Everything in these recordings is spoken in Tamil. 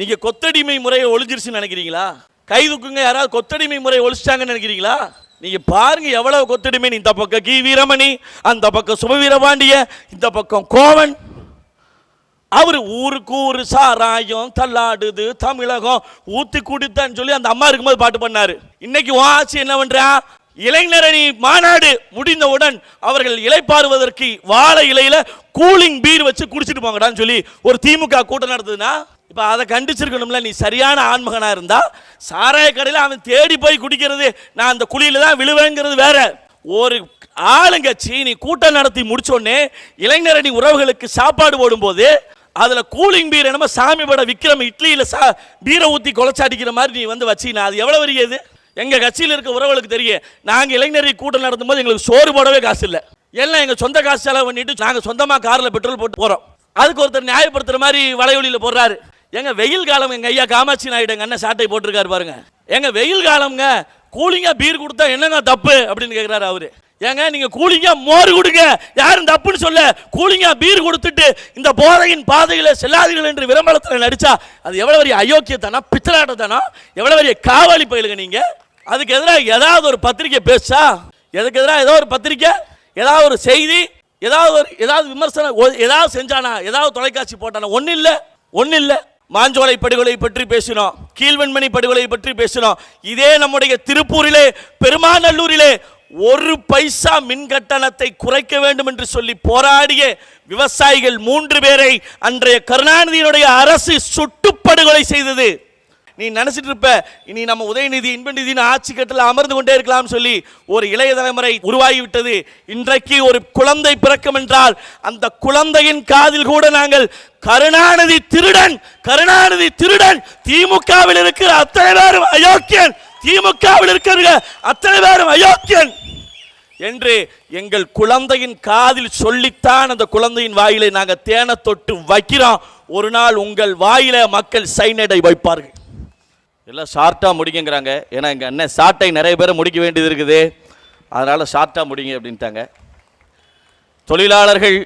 நீங்க கொத்தடிமை முறையை ஒழிஞ்சிருச்சுன்னு நினைக்கிறீங்களா? கை தூக்குங்க யாராவது கொத்தடிமை முறையை ஒழிச்சிட்டாங்கன்னு நினைக்கிறீங்களா? நீங்க பாருங்க எவ்வளவு கொத்தடிமை. இந்த பக்கம் கி வீரமணி அந்த பக்கம் சுபவீரபாண்டிய இந்த பக்கம் கோவன். அவர் ஊருக்கு ஊரு சாராயம் தள்ளாடுது தமிழகம் ஊத்தி குடித்தான்னு சொல்லி அந்த அம்மா இருக்கும்போது பாட்டு பண்ணாரு இன்னைக்கு வாசி என்ன பண்றா? இளைஞரணி மாநாடு முடிந்தவுடன் அவர்கள் இலைப்பாறுவதற்கு வாழை இலையில கூலிங் பீர் வச்சு குடிச்சிட்டு போங்கடான்னு சொல்லி ஒரு திமுக கூட்டம் நடத்துதுன்னா இப்போ அதை கண்டிச்சிருக்கணும்ல நீ சரியான ஆன்மகனாக இருந்தால் சாராய கடையில் அவன் தேடி போய் குடிக்கிறது நான் அந்த குழியில் தான் விழுவேங்கிறது வேற. ஒரு ஆளுங்கட்சி நீ கூட்டம் நடத்தி முடிச்சோடனே இளைஞரணி உறவுகளுக்கு சாப்பாடு போடும்போது அதில் கூலிங் பீர் என்னமோ சாமி பட விக்ரம் இட்லியில் சா பீரை ஊற்றி குலைச்சாடிக்கிற மாதிரி நீ வந்து வச்சீங்கன்னா அது எவ்வளோ வருகிறது எங்கள் கட்சியில் இருக்க உறவுகளுக்கு தெரியும். நாங்கள் இளைஞர்கள் கூட்டம் நடத்தும் போது எங்களுக்கு சோறு போடவே காசு இல்லை. எல்லாம் எங்கள் சொந்த காசு செலவு பண்ணிட்டு நாங்கள் சொந்தமாக காரில் பெட்ரோல் போட்டு போகிறோம் அதுக்கு ஒருத்தர் நியாயப்படுத்துகிற மாதிரி வலைவழியில் போடுறாரு. எங்க வெயில் காலம் எங்க ஐயா காமாட்சி நாயுடு எங்க அண்ணன் சாட்டை போட்டிருக்காரு பாருங்க. எங்க வெயில் காலம்ங்க கூலிங்கா பீர் கொடுத்தா என்னங்க தப்பு அப்படின்னு கேட்குறாரு அவரு. ஏங்க நீங்க கூலிங்கா மோர் கொடுங்க. யாரும் தப்புன்னு சொல்ல கூலிங்கா பீர் கொடுத்துட்டு இந்த போதையின் பாதையில செல்லாதீர்கள் என்று விளம்பரத்தில் நடிச்சா அது எவ்வளவு பெரிய அயோக்கியத்தானா பித்தலாட்டத்தானா எவ்வளவு பெரிய காவாளி பயிலுங்க நீங்க? அதுக்கு எதிராக ஏதாவது ஒரு பத்திரிக்கை பேசா எதுக்கு எதிராக ஏதோ ஒரு பத்திரிக்கை? ஏதாவது ஒரு செய்தி? ஏதாவது ஒரு ஏதாவது விமர்சனம்? ஏதாவது செஞ்சானா? ஏதாவது தொலைக்காட்சி போட்டானா? ஒன்றும் இல்லை. ஒன்றும் இல்லை. மாஞ்சோலை படுகொலை பற்றி பேசினோம். கீழ்வெண்மணி படுகொலை பற்றி பேசினோம். இதே நம்முடைய திருப்பூரிலே பெருமாநல்லூரிலே ஒரு பைசா மின் கட்டணத்தை குறைக்க வேண்டும் என்று சொல்லி போராடிய விவசாயிகள் மூன்று பேரை அன்றைய கருணாநிதியினுடைய அரசு சுட்டுப்படுகொலை செய்தது. நீ நினைச்சிட்டு இருப்ப இனி நம்ம உதயநிதி இன்ப ஆட்சி கட்டில் அமர்ந்து கொண்டே இருக்கலாம் சொல்லி ஒரு இளைய தலைமுறை உருவாகிவிட்டது. இன்றைக்கு ஒரு குழந்தை பிறக்கும் என்றால் அந்த குழந்தையின் காதில் கூட நாங்கள் கருணாநிதி திருடன் கருணாநிதி திருடன் திமுகவில் இருக்கிற அத்தனை பேரும் அயோக்கியன் திமுகவில் இருக்கிற அத்தனை பேரும் அயோக்கியன் என்று எங்கள் குழந்தையின் காதில் சொல்லித்தான் அந்த குழந்தையின் வாயிலை நாங்கள் தேனை தொட்டு வைக்கிறோம். ஒரு நாள் உங்கள் வாயில மக்கள் சைனடை வைப்பார்கள். எல்லாம் ஷார்ட்டாக முடிக்குங்கிறாங்க ஏன்னா எங்கள் அண்ணன் ஷார்ட்டை நிறைய பேரை முடிக்க வேண்டியது இருக்குது. அதனால் ஷார்ட்டாக முடிங்க அப்படின்ட்டாங்க. தொழிலாளர்கள்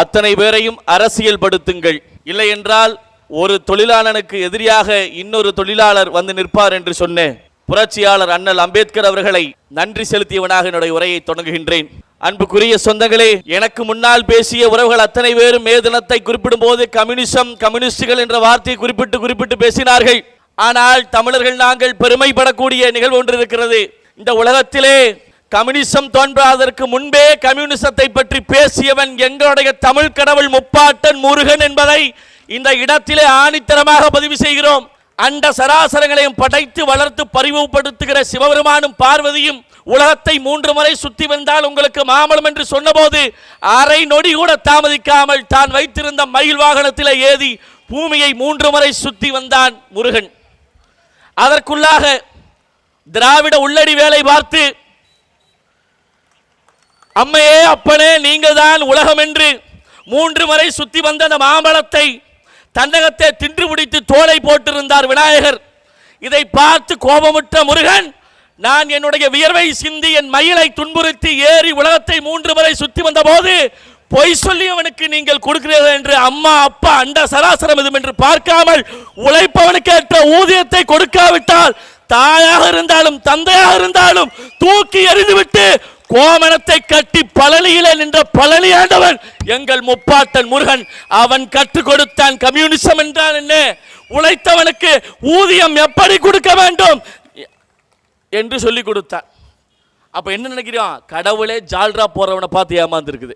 அத்தனை பேரையும் அரசியல் படுத்துங்கள் இல்லை என்றால் ஒரு தொழிலாளனுக்கு எதிரியாக இன்னொரு தொழிலாளர் வந்து நிற்பார் என்று சொன்னேன். புரட்சியாளர் அண்ணல் அம்பேத்கர் அவர்களை நன்றி செலுத்தியவனாக என்னுடைய உரையை தொடங்குகின்றேன். அன்புக்குரிய சொந்தங்களே எனக்கு முன்னால் பேசிய உறவுகள் அத்தனை பேரும் மே தினத்தை குறிப்பிடும் போது கம்யூனிசம் கம்யூனிஸ்டுகள் என்ற வார்த்தையை குறிப்பிட்டு குறிப்பிட்டு பேசினார்கள். ஆனால் தமிழர்கள் நாங்கள் பெருமைப்படக்கூடிய நிகழ்வு ஒன்று இருக்கிறது. இந்த உலகத்திலே கம்யூனிசம் தோன்றாதற்கு முன்பே கம்யூனிசத்தை பற்றி பேசியவன் எங்களுடைய தமிழ் கடவுள் முப்பாட்டன் முருகன் என்பதை இந்த இடத்திலே ஆணித்தரமாக பதிவு செய்கிறோம். அண்ட சராசரங்களையும் படைத்து வளர்த்து பரிவுபடுத்துகிற சிவபெருமானும் பார்வதியும் உலகத்தை மூன்று முறை சுத்தி வந்தால் உங்களுக்கு மாமலம் என்று சொன்னபோது அரை நொடி கூட தாமதிக்காமல் தான் வைத்திருந்த மயில் வாகனத்தில் ஏதி பூமியை மூன்று முறை சுத்தி வந்தான் முருகன். அதற்குள்ளாக திராவிட உள்ளடி வேலை பார்த்து அம்மையே அப்பனே நீங்கள் தான் உலகம் என்று மூன்று முறை சுத்தி வந்த அந்த மாம்பழத்தை தன்னகத்தை தின்று முடித்து தோலை போட்டிருந்தார் விநாயகர். இதை பார்த்து கோபமுற்ற முருகன் நான் என்னுடைய வியர்வை சிந்தி என் மயிலை துன்புறுத்தி ஏறி உலகத்தை மூன்று முறை சுத்தி வந்த போது பொய் சொல்லி அவனுக்கு நீங்கள் கொடுக்கிறீர்கள் என்று அம்மா அப்பா அண்ட சராசரம் இதும் என்று பார்க்காமல் உழைப்பவனுக்கு ஏற்ற ஊதியத்தை கொடுக்காவிட்டால் தாயாக இருந்தாலும் தந்தையாக இருந்தாலும் தூக்கி எறிந்துவிட்டு கோமணத்தை கட்டி பழனியில நின்ற பழனி ஆண்டவன் எங்கள் முப்பாட்டன் முருகன் அவன் கற்றுக் கொடுத்தான் கம்யூனிசம் என்றால் என்ன? உழைத்தவனுக்கு ஊதியம் எப்படி கொடுக்க வேண்டும் என்று சொல்லி கொடுத்தான். அப்ப என்ன நினைக்கிறான் கடவுளே ஜால்ரா போறவனை பார்த்து ஏமாந்துருக்குது.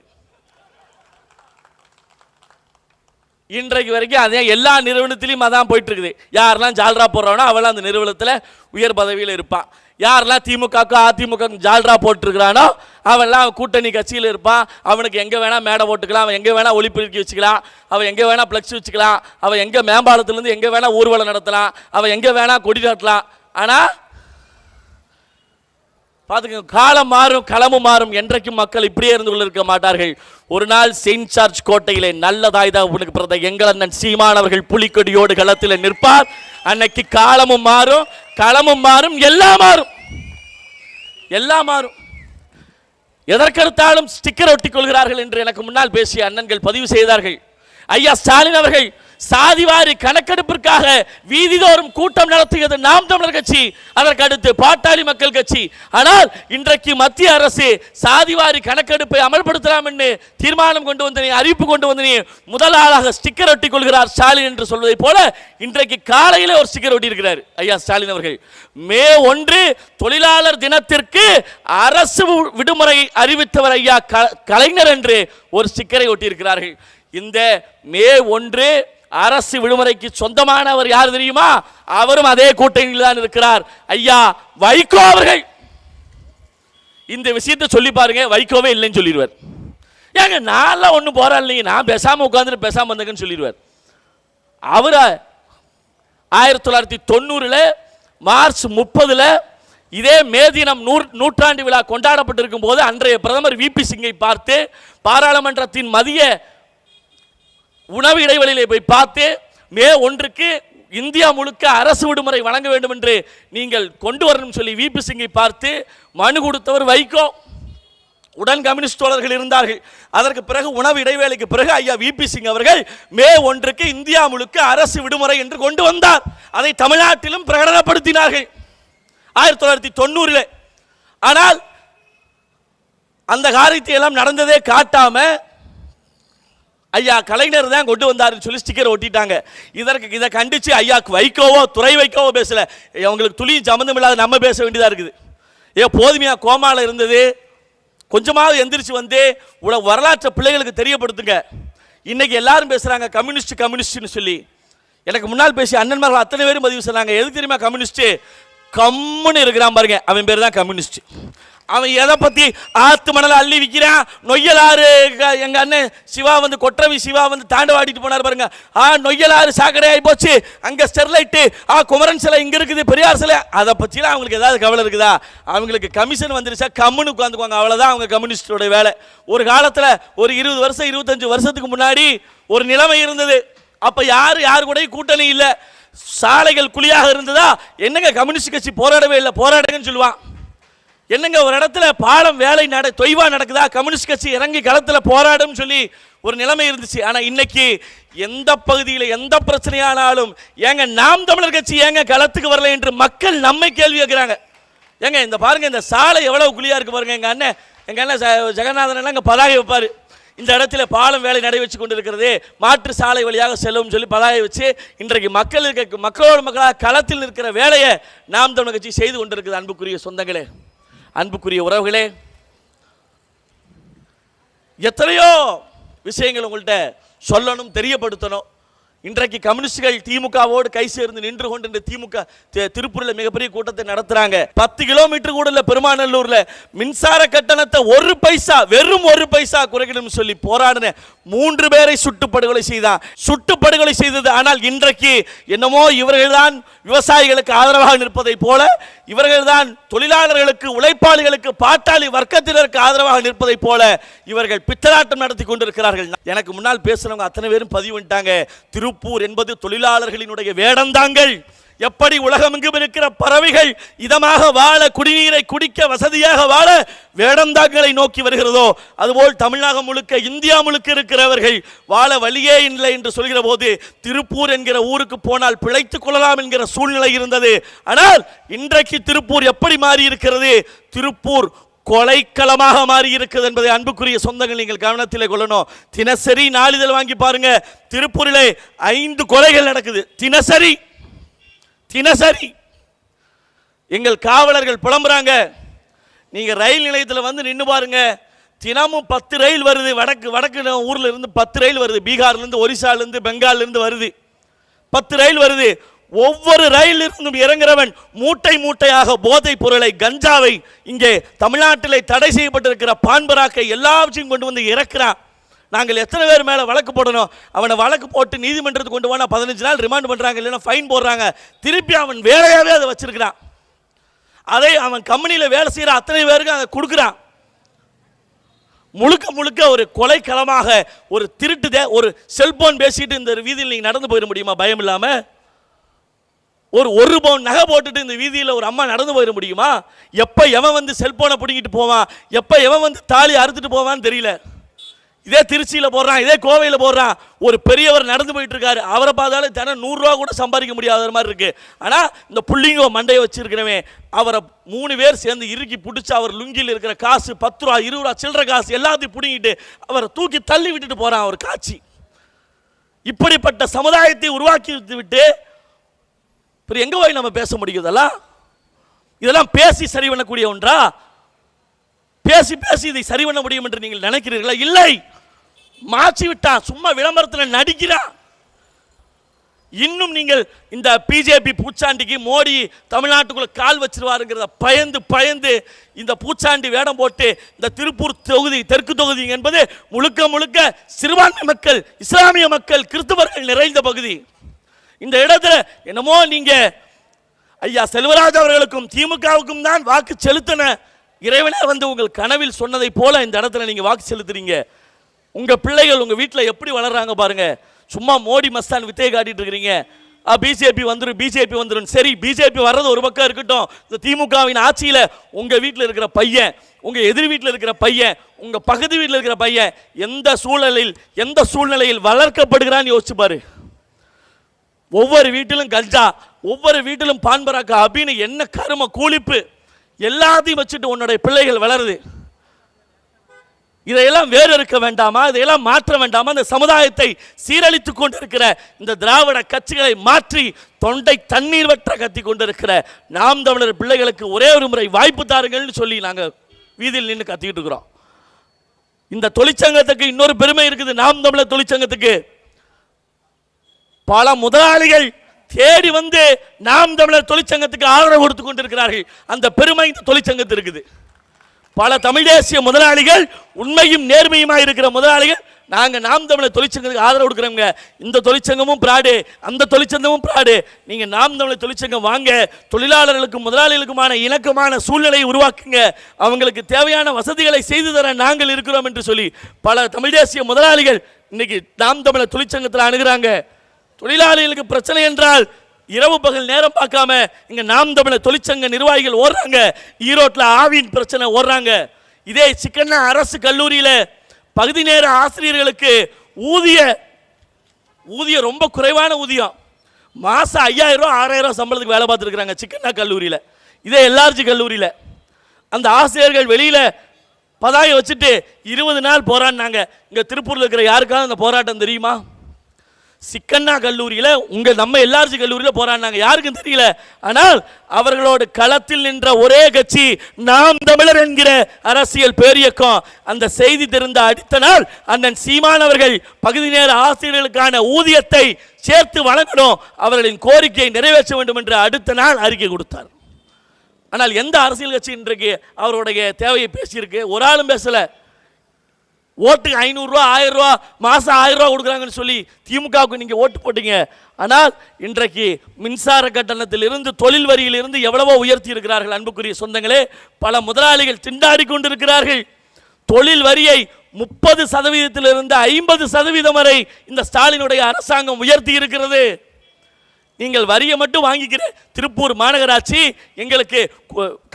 இன்றைக்கு வரைக்கும் அதே எல்லா நிறுவனத்திலையும் அதான் போயிட்டு இருக்குது யாரெல்லாம் ஜால்ரா போடுறவனோ அவெல்லாம் அந்த நிறுவனத்தில் உயர் பதவியில் இருப்பான். யாரெல்லாம் திமுகவுக்கு அதிமுக ஜால்ரா போட்டிருக்கிறானோ அவன்லாம் கூட்டணி கட்சியில் இருப்பான். அவனுக்கு எங்கே வேணால் மேடை போட்டுக்கலாம் அவன் எங்கே வேணால் ஒளிப்பெருக்கி வச்சுக்கலாம் அவன் எங்கே வேணால் ஃப்ளெக்ஸ் வச்சுக்கலாம் அவன் எங்கே மேம்பாலத்துலேருந்து எங்கே வேணால் ஊர்வலம் நடத்தலாம் அவன் எங்கே வேணால் கொடி நடத்தலாம் ஆனால் பார்த்துக்கோங்க காலம் மாறும் களமும் மாறும். என்றைக்கும் மக்கள் இப்படியே இருந்து கொண்டிருக்க மாட்டார்கள். ஒரு நாள் செயின்ட் சார்ஜ் கோட்டையிலே நல்லதாய் தான் உங்களுக்கு பிறந்த. எங்கள் அண்ணன் சீமான் அவர்கள் புலிக்கொடியோடு களத்தில் நிற்பார். அன்னைக்கு காலமும் மாறும் களமும் மாறும் எல்லாம் மாறும். எல்லாம் மாறும். எதற்கெடுத்தாலும் ஸ்டிக்கர் ஒட்டிக் கொள்கிறார்கள் என்று எனக்கு முன்னால் பேசிய அண்ணன்கள் பதிவு செய்தார்கள். ஐயா ஸ்டாலின் அவர்கள் சாதிவாரி கணக்கெடுப்பிற்காக வீதிதோறும் கூட்டம் நடத்தியது நாம் தமிழர் கட்சி அதற்கு அடுத்து பாட்டாளி மக்கள் கட்சி. ஆனால் இன்றைக்கு மத்திய அரசு சாதிவாரி கணக்கெடுப்பை அமல்படுத்தலாம் என்று தீர்மானம் கொண்டு வந்தனே அறிவிப்பு கொண்டு வந்தனே முதல் ஆளாக ஸ்டிக்கர் ஒட்டிக் கொள்கிறார் ஸ்டாலின் என்று சொல்வதைப் போல இன்றைக்கு காலையில் ஒரு ஸ்டிக்கர் ஒட்டி இருக்கிறார் ஐயா ஸ்டாலின் அவர்கள் மே ஒன்று தொழிலாளர் தினத்திற்கு அரசு விடுமுறை அறிவித்தவர் ஐயா க- கலைஞர் என்று ஒரு ஸ்டிக்கரை ஒட்டியிருக்கிறார்கள். இந்த மே ஒன்று அரசு விடுமுறைக்கு சொந்தமானவர் யார் தெரியுமா? அவரும் அதே கூட்டணியில் தான் இருக்கிறார். ஐயா வைகோ அவர்கள். இந்த விஷயத்தை சொல்லி பாருங்க வைகோவே இல்லைன்னு சொல்லிடுவார். ஏங்க நான்லாம் ஒன்றும் போறேன் இல்லைங்க. நான் பேசாமல் உட்காந்துட்டு பேசாமல் வந்தேங்கன்னு சொல்லிடுவார். அவர் ஆயிரத்தி தொள்ளாயிரத்தி தொண்ணூறில் மார்ச் முப்பதில் இதே மே தினம் நூற் நூற்றாண்டு விழா கொண்டாடப்பட்டிருக்கும் போது அன்றைய பிரதமர் விபி சிங்கை பார்த்து பாராளுமன்றத்தின் மதிய உணவு இடைவெளியிலே போய் பார்த்து மே ஒன்றுக்கு இந்தியா முழுக்க அரசு விடுமுறை வழங்க வேண்டும் என்று நீங்கள் கொண்டு வரணும் சொல்லி விபி சிங்கை பார்த்து மனு கொடுத்தவர் வைகோ. உடன் கம்யூனிஸ்ட் தோழர்கள் இருந்தார்கள். அதற்கு பிறகு உணவு இடைவேளைக்கு பிறகு ஐயா விபி சிங் அவர்கள் மே ஒன்றுக்கு இந்தியா முழுக்க அரசு விடுமுறை என்று கொண்டு வந்தார். அதை தமிழ்நாட்டிலும் பிரகடனப்படுத்தினார்கள். ஆயிரத்தி தொள்ளாயிரத்தி தொண்ணூறில். ஆனால் அந்த காரியத்தை எல்லாம் நடந்ததே காட்டாமல் ஐயா கலைஞர் தான் கொண்டு வந்தாருன்னு சொல்லி ஸ்டிக்கர் ஒட்டிட்டாங்க. இதற்கு இதை கண்டிச்சு ஐயாக்கு வைக்கோவோ துறை வைக்கோவோ பேசல. அவங்களுக்கு துளியும் சம்மந்தம் இல்லாத நம்ம பேச வேண்டியதாக இருக்குது. ஏ போதுமையாக கோமாவில் இருந்தது. கொஞ்சமாவது எந்திரிச்சு வந்து உட வரலாற்றை பிள்ளைகளுக்கு தெரியப்படுத்துங்க. இன்னைக்கு எல்லாரும் பேசுகிறாங்க கம்யூனிஸ்ட் கம்யூனிஸ்ட்னு சொல்லி. எனக்கு முன்னால் பேசிய அண்ணன்மார்கள் அத்தனை பேரும் பதிவு சொன்னாங்க எதுக்கு தெரியுமா கம்யூனிஸ்ட்டு? கம்முன்னு இருக்கிறான் பாருங்க. அவன் பேர் தான் கம்யூனிஸ்ட் அவன் எதை பற்றி ஆத்து மணலை அள்ளி விற்கிறான் நொய்யலாறு. க- அண்ணன் சிவா வந்து கொற்றவி சிவா வந்து தாண்டவாடிட்டு போனார் பாருங்க. ஆ நொய்யலாறு சாக்கடையாகி போச்சு. அங்கே ஸ்டெர்லைட்டு. ஆ குமரன் சிலை இங்கே இருக்குது பெரியார் சிலை. அதை பற்றிலாம் அவங்களுக்கு ஏதாவது கவலை இருக்குதா? அவங்களுக்கு கமிஷன் வந்துருச்சா? கம்முன்னு உட்காந்துக்குவாங்க. அவ்வளோதான் அவங்க கம்யூனிஸ்டோட வேலை. ஒரு காலத்தில் ஒரு இருபது வருஷம் இருபத்தஞ்சு வருஷத்துக்கு முன்னாடி ஒரு நிலைமை இருந்தது. அப்போ யார் யார் கூட கூட்டணி இல்லை. சாலைகள் குழியாக இருந்ததா? என்னங்க கம்யூனிஸ்ட் கட்சி போராடவே இல்லை? போராடுங்கன்னு சொல்லுவான். என்னங்க ஒரு இடத்துல பாலம் வேலை நட தொய்வா நடக்குதா? கம்யூனிஸ்ட் கட்சி இறங்கி களத்தில் போராடும் சொல்லி ஒரு நிலைமை இருந்துச்சு. ஆனா இன்னைக்கு எந்த பகுதியில் எந்த பிரச்சனையானாலும் ஏங்க நாம் தமிழர் கட்சி ஏங்க களத்துக்கு வரல என்று மக்கள் நம்மை கேள்வி கேட்கிறாங்க. ஏங்க இந்த பாருங்க இந்த சாலை எவ்வளவு குழியா இருக்கு பாருங்க எங்க அண்ணன் எங்க அண்ணன் ஜெகநாதன் எல்லாம் அங்க பதாகை வைப்பார். இந்த இடத்துல பாலம் வேலை நடைபெற்று கொண்டிருக்கிறது மாற்று சாலை வழியாக செல்லும் சொல்லி பதாகை வச்சு இன்றைக்கு மக்கள் இருக்க மக்களோட மக்களாக களத்தில் இருக்கிற வேலையை நாம் தமிழர் கட்சி செய்து கொண்டிருக்கிறது அன்புக்குரிய சொந்தங்களே. அன்புக்குரிய உறவுகளே எத்தனையோ விஷயங்கள் உங்கள்கிட்ட சொல்லணும் தெரியப்படுத்தணும். இன்றைக்கு கம்யூனிஸ்டுகள் திமுகவோடு கை சேர்ந்து நின்று கொண்டு இந்த திமுக திருப்பூரில் மிகப்பெரிய கூட்டத்தை நடத்துறாங்க. பத்து கிலோமீட்டர் கூட இல்லை பெருமாநல்லூர்ல. மின்சார கட்டணத்தை ஒரு பைசா வெறும் ஒரு பைசா குறைக்கணும்னு சொல்லி போராடின மூன்று பேரை சுட்டு படுகொலை செய்தான். சுட்டு படுகொலை செய்தது ஆனால் இன்றைக்கு என்னமோ இவர்கள்தான் விவசாயிகளுக்கு ஆதரவாக நிற்பதைப் போல இவர்கள்தான் தொழிலாளர்களுக்கு உழைப்பாளிகளுக்கு பாட்டாளி வர்க்கத்தினருக்கு ஆதரவாக நிற்பதைப் போல இவர்கள் பித்தலாட்டம் நடத்தி கொண்டிருக்கிறார்கள். எனக்கு முன்னால் பேசுறவங்க அத்தனை பேரும் பதிவு பண்ணிட்டாங்க. திருப்பூர் என்பது தொழிலாளர்களினுடைய வேடந்தாங்கள் எப்படி உலகமெங்கும் இருக்கிற பறவைகள் இதமாக வாழ குடிநீரை குடிக்க வசதியாக வாழ வேடந்தாங்களை நோக்கி வருகிறதோ அதுபோல் தமிழகம் முழுக்க இந்தியா முழுக்க இருக்கிறவர்கள் வாழ வழியே இல்லை என்று சொல்கிற போது திருப்பூர் என்கிற ஊருக்கு போனால் பிழைத்துக் கொள்ளலாம் என்கிற சூழ்நிலை இருந்தது. ஆனால் இன்றைக்கு திருப்பூர் எப்படி மாறி இருக்கிறது திருப்பூர் கொலைக்களமாக மாறி இருக்குது என்பதை அன்புக்குரிய சொந்தங்கள் நீங்கள் கவனத்தில் கொள்ளணும். தினசரி நாளிதழ் வாங்கி பாருங்க. திருப்பூரிலே ஐந்து கொலைகள் நடக்குது. தினசரி. தினசரி. எங்கள் காவலர்கள் புலம்புறாங்க. நீங்க ரயில் நிலையத்தில் வந்து நின்று பாருங்க. தினமும் பத்து ரயில் வருது. வடக்கு வடக்கு ந- ஊர்ல இருந்து பத்து ரயில் வருது. பீகார்ல இருந்து ஒரிசால இருந்து பெங்கால்ல இருந்து வருது. பத்து ரயில் வருது. ஒவ்வொரு ரயில் இருந்தும் இறங்குறவன் மூட்டை மூட்டையாக போதைப் பொருளை கஞ்சாவை இங்கே தமிழ்நாட்டிலே தடை செய்யப்பட்டிருக்கிற பான்பராக்கை எல்லாவற்றையும் கொண்டு வந்து இறக்குறான். நாங்கள் எத்தனை பேர் மேலே வழக்கு போடணும்? அவனை வழக்கு போட்டு நீதிமன்றத்துக்கு கொண்டு போனால் பதினஞ்சு நாள் ரிமாண்ட் பண்ணுறாங்க இல்லைன்னா ஃபைன் போடுறாங்க. திருப்பி அவன் வேலையாகவே அதை வச்சிருக்கிறான். அதை அவன் கம்பெனியில் வேலை செய்கிற அத்தனை பேருக்கு அதை கொடுக்குறான். முழுக்க முழுக்க ஒரு கொலைக்களமாக ஒரு திருட்டுத ஒரு செல்போன் பேசிட்டு இந்த வீதியில் நீங்கள் நடந்து போயிட முடியுமா? பயம் இல்லாமல் ஒரு ஒரு பவுன் நகை போட்டுட்டு இந்த வீதியில் ஒரு அம்மா நடந்து போயிட முடியுமா? எப்போ எவன் வந்து செல்போனை பிடிங்கிட்டு போவான்? எப்போ எவன் வந்து தாலி அறுத்துட்டு போவான்னு தெரியல. இதே திருச்சியில் போடுறான் இதே கோவையில் போடுறான். ஒரு பெரியவர் நடந்து போயிட்டு இருக்காரு அவரை பார்த்தாலும் தினம் நூறுரூவா கூட சம்பாதிக்க முடியாத மாதிரி இருக்கு. ஆனால் இந்த புள்ளிங்க மண்டையை வச்சிருக்கிறவன் அவரை மூணு பேர் சேர்ந்து இறுக்கி பிடிச்சி அவர் லுங்கியில் இருக்கிற காசு பத்து ரூபா இருபது ரூபா சில்லற காசு எல்லாத்தையும் பிடுங்கிட்டு அவரை தூக்கி தள்ளி விட்டுட்டு போகிறான் அவர் காட்சி. இப்படிப்பட்ட சமுதாயத்தை உருவாக்கி விட்டு அப்புறம் எங்கே போய் நம்ம பேச முடியும் இதெல்லாம்? இதெல்லாம் பேசி சரி பண்ணக்கூடிய ஒன்றா? பேசி பேசி இதை சரி பண்ண முடியும் என்று நீங்கள் நினைக்கிறீர்களா? இல்லை. மாற்றி விட்டான் சும்மா விளம்பரத்தில் நடிக்கிறான். இன்னும் நீங்கள் இந்த பிஜேபி பூச்சாண்டிக்கு மோடி தமிழ்நாட்டுக்குள்ள கால் வச்சிருவாருங்கிறத பயந்து பயந்து இந்த பூச்சாண்டி வேடம் போட்டு இந்த திருப்பூர் தொகுதி தெற்கு தொகுதி என்பது முழுக்க முழுக்க சிறுபான்மை மக்கள் இஸ்லாமிய மக்கள் கிறிஸ்தவர்கள் நிறைந்த பகுதி. இந்த இடத்துல என்னமோ நீங்க ஐயா செல்வராஜ் அவர்களுக்கும் திமுகவுக்கும் தான் வாக்கு செலுத்தின இறைவனே வந்து உங்கள் கனவில் சொன்னதை போல இந்த இடத்துல நீங்க வாக்கு செலுத்துறீங்க. உங்க பிள்ளைகள் உங்க வீட்டில் எப்படி வளர்றாங்க பாருங்க. சும்மா மோடி மஸ்தான் வித்தையை காட்டிட்டு இருக்கிறீங்க. பிஜேபி வந்துடும் பிஜேபி வந்துடும் சரி பிஜேபி வர்றது ஒரு பக்கம் இருக்கட்டும். இந்த திமுகவின் ஆட்சியில் உங்கள் வீட்டில் இருக்கிற பையன் உங்கள் எதிர் வீட்டில் இருக்கிற பையன் உங்கள் பகுதி வீட்டில் இருக்கிற பையன் எந்த சூழலில் எந்த சூழ்நிலையில் வளர்க்கப்படுகிறான்னு யோசிச்சு பாரு. ஒவ்வொரு வீட்டிலும் கஞ்சா ஒவ்வொரு வீட்டிலும் பான்பராக்கா அப்படின்னு என்ன கரும கூலிப்பு எல்லாத்தையும் வச்சுட்டு உன்னுடைய பிள்ளைகள் வளருது. இதையெல்லாம் வேறு இருக்க வேண்டாமா? இதையெல்லாம் மாற்ற வேண்டாமா? இந்த சமுதாயத்தை சீரழித்துக் கொண்டிருக்கிற இந்த திராவிட கட்சிகளை மாற்றி தொண்டை தண்ணீர் வற்ற கத்தி கொண்டிருக்கிற நாம் தமிழர் பிள்ளைகளுக்கு ஒரே ஒரு முறை வாய்ப்பு தாருங்கள்னு சொல்லி நாங்கள் வீதியில் நின்று கத்திக்கிட்டு இருக்கிறோம். இந்த தொழிற்சங்கத்துக்கு இன்னொரு பெருமை இருக்குது நாம் தமிழர் தொழிற்சங்கத்துக்கு. பல முதலாளிகள் தேடி வந்து நாம் தமிழர் தொழிற்சங்கத்துக்கு ஆதரவு கொடுத்து கொண்டிருக்கிறார்கள். அந்த பெருமை இந்த தொழிற்சங்கத்தில் இருக்குது. பல தமிழ் தேசிய முதலாளிகள் உண்மையும் நேர்மையுமாக இருக்கிற முதலாளிகள் நாங்கள் நாம் தமிழர் தொழிற்சங்கத்துக்கு ஆதரவு கொடுக்குறோங்க இந்த தொழிற்சங்கமும் பிராடு அந்த தொழிற்சங்கமும் பிராடு. நீங்கள் நாம் தமிழர் தொழிற்சங்கம் வாங்க தொழிலாளர்களுக்கும் முதலாளிகளுக்குமான இணக்கமான சூழ்நிலையை உருவாக்குங்க. அவங்களுக்கு தேவையான வசதிகளை செய்து தர நாங்கள் இருக்கிறோம் என்று சொல்லி பல தமிழ் தேசிய முதலாளிகள் இன்னைக்கு நாம் தமிழர் தொழிற்சங்கத்தில் அணுகிறாங்க. தொழிலாளிகளுக்கு பிரச்சனை என்றால் இரவு பகல் நேரம் பார்க்காம இங்க நாம் தமிழர் தொழிற்சங்க நிர்வாகிகள் ஓடுறாங்க. ஈரோட்டில் ஆவின் பிரச்சனை ஓடுறாங்க. இதே சிக்கன்னா அரசு கல்லூரியில பகுதி நேர ஆசிரியர்களுக்கு ஊதிய ஊதியம் ரொம்ப குறைவான ஊதியம். மாசம் ஐயாயிரம் ரூபா ஆறாயிரம் ரூபா சம்பளத்துக்கு வேலை பார்த்துருக்குறாங்க சிக்கன்னா கல்லூரியில். இதே எல்ஆர்ஜி கல்லூரியில். அந்த ஆசிரியர்கள் வெளியில் பதாயம் வச்சுட்டு இருபது நாள் போராடினாங்க. இங்கே திருப்பூரில் இருக்கிற யாருக்காவது அந்த போராட்டம் தெரியுமா? சிக்கண்ணா கல்லூரியில் உங்கள் நம்ம எல்லார்ஜி கல்லூரியில் போராடினாங்க யாருக்கும் தெரியல. ஆனால் அவர்களோட களத்தில் நின்ற ஒரே கட்சி நாம் தமிழர் என்கிற அரசியல் பேரியக்கம். அந்த செய்தி தெரிந்த அடுத்த நாள் அண்ணன் சீமான் அவர்கள் பகுதி நேர ஆசிரியர்களுக்கான ஊதியத்தை சேர்த்து வழங்கணும். அவர்களின் கோரிக்கையை நிறைவேற்ற வேண்டும் என்று அடுத்த நாள் அறிக்கை கொடுத்தார். ஆனால் எந்த அரசியல் கட்சி இன்றைக்கு அவருடைய தேவையை பேசியிருக்கு? ஒரு ஆளும் பேசலை. ஓட்டுக்கு ஐநூறுரூவா ஆயிரம் ரூபா மாதம் ஆயிரம் ரூபா கொடுக்குறாங்கன்னு சொல்லி திமுகவுக்கு நீங்கள் ஓட்டு போட்டீங்க. ஆனால் இன்றைக்கு மின்சார கட்டணத்திலிருந்து தொழில் வரியிலிருந்து எவ்வளவோ உயர்த்தி இருக்கிறார்கள் அன்புக்குரிய சொந்தங்களே. பல முதலாளிகள் திண்டாடி கொண்டிருக்கிறார்கள். தொழில் வரியை முப்பது சதவீதத்திலிருந்து ஐம்பது சதவீதம் வரை இந்த ஸ்டாலினுடைய அரசாங்கம் உயர்த்தி இருக்கிறது நீங்கள் வரியை மட்டும் வாங்கிக்கிற. திருப்பூர் மாநகராட்சி எங்களுக்கு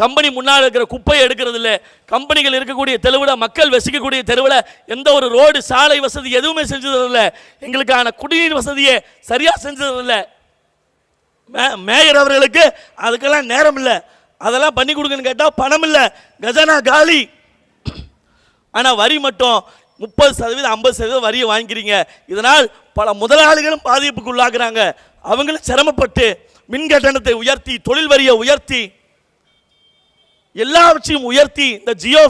கம்பெனி முன்னால் இருக்கிற குப்பையை எடுக்கிறது இல்லை. கம்பெனிகள் இருக்கக்கூடிய தெருவில் மக்கள் வசிக்கக்கூடிய தெருவில் எந்த ஒரு ரோடு சாலை வசதி எதுவுமே செஞ்சு எங்களுக்கான குடிநீர் வசதியை சரியாக செஞ்சதில்ல மே மேயர் அவர்களுக்கு அதுக்கெல்லாம் நேரம் இல்லை. அதெல்லாம் பண்ணி கொடுங்கன்னு கேட்டால் பணம் இல்லை. கஜானா காலி. ஆனால் வரி மட்டும் முப்பது சதவீதம் ஐம்பது சதவீதம் வரியை வாங்கிக்கிறீங்க. இதனால் பல முதலாளிகளும் பாதிப்புக்கு உள்ளாக்குறாங்க. அவங்களும் சிரமப்பட்டு மின் கட்டணத்தை உயர்த்தி தொழில் வரியை உயர்த்தி எல்லாவற்றையும் உயர்த்தி இந்த ஜியோ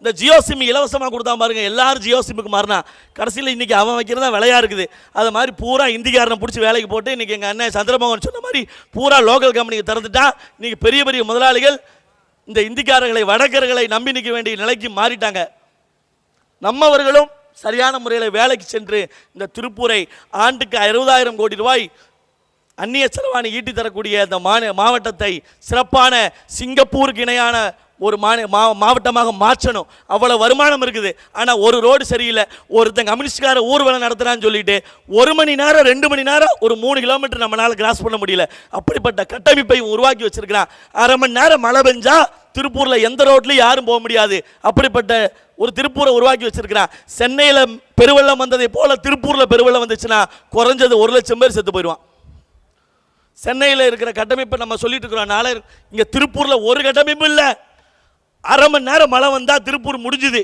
இந்த ஜியோ சிம் இலவசமாக கொடுத்தா பாருங்க எல்லாரும் ஜியோ சிம்முக்கு மாறினா கடைசியில் இன்றைக்கி அவன் வைக்கிறதா விலையாக இருக்குது. அது மாதிரி பூரா இந்திக்காரனை பிடிச்சி வேலைக்கு போட்டு இன்றைக்கி எங்கள் அண்ணன் சந்திரமோகன் சொன்ன மாதிரி பூரா லோக்கல் கம்பெனிக்கு திறந்துட்டா இன்றைக்கி பெரிய பெரிய முதலாளிகள் இந்த இந்திக்காரர்களை வடக்கர்களை நம்பி நிற்க வேண்டிய நிலைக்கு மாறிட்டாங்க. நம்மவர்களும் சரியான முறையில் வேலைக்கு சென்று இந்த திருப்பூரை ஆண்டுக்கு அறுபதாயிரம் கோடி ரூபாய் அந்நிய செலவாணி ஈட்டி தரக்கூடிய அந்த மாந மாவட்டத்தை சிறப்பான சிங்கப்பூருக்கு இணையான ஒரு மாநில மா மாவட்டமாக மாற்றணும். அவ்வளோ வருமானம் இருக்குது. ஆனால் ஒரு ரோடு சரியில்லை. ஒருத்தன் கம்யூனிஸ்ட்கார ஊர்வலம் நடத்துகிறான்னு சொல்லிட்டு ஒரு மணி நேரம் ரெண்டு மணி நேரம் ஒரு மூணு கிலோமீட்டர் நம்மளால் கிராஸ் பண்ண முடியல. அப்படிப்பட்ட கட்டமைப்பை உருவாக்கி வச்சிருக்கிறான். அரை மணி நேரம் மழை பெஞ்சா திருப்பூரில் எந்த ரோட்லையும் யாரும் போக முடியாது. அப்படிப்பட்ட ஒரு திருப்பூரை உருவாக்கி வச்சிருக்கிறான். சென்னையில் பெருவெள்ளம் வந்ததை போல் திருப்பூரில் பெருவெள்ளம் வந்துச்சுன்னா குறைஞ்சது ஒரு லட்சம் பேர் செத்து போயிடுவான். சென்னையில் இருக்கிற கட்டமைப்பை நம்ம சொல்லிட்டு இருக்கிறோம். நாளை இங்கே திருப்பூரில் ஒரு கட்டமைப்பு இல்லை. அரை மணி நேரம் மழை வந்தால் திருப்பூர் முடிஞ்சுது.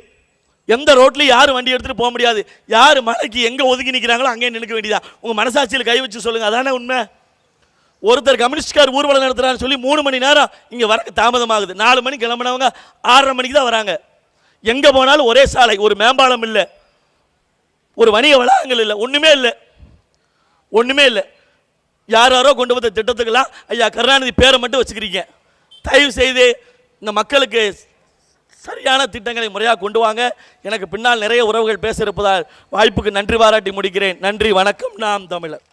எந்த ரோட்லையும் யாரும் வண்டி எடுத்துகிட்டு போக முடியாது. யார் மழைக்கு எங்கே ஒதுங்கி நிற்கிறாங்களோ அங்கேயே நிற்க வேண்டியதா உங்கள் மனசாட்சியில் கை வச்சு சொல்லுங்கள் அதானே உண்மை? ஒருத்தர் கம்யூனிஸ்ட்கார் ஊர்வலம் நடத்துகிறான்னு சொல்லி மூணு மணி நேரம் இங்கே வர தாமதமாகுது. நாலு மணிக்கு கிளம்புனவங்க ஆறரை மணிக்கு தான் வராங்க. எங்கே போனாலும் ஒரே சாலை ஒரு மேம்பாலம் இல்லை. ஒரு வணிக வளாகங்கள் இல்லை. ஒன்றுமே இல்லை. ஒன்றுமே இல்லை. யார் யாரோ கொண்டு வந்த திட்டத்துக்கெல்லாம் ஐயா கருணாநிதி பேரை மட்டும் வச்சுக்கிறீங்க. தயவு செய்து இந்த மக்களுக்கு சரியான திட்டங்களை முறையாக கொண்டு வாங்க. எனக்கு பின்னால் நிறைய உறவுகள் பேச இருப்பதால் வாய்ப்புக்கு நன்றி பாராட்டி முடிக்கிறேன். நன்றி வணக்கம். நாம் தமிழர்.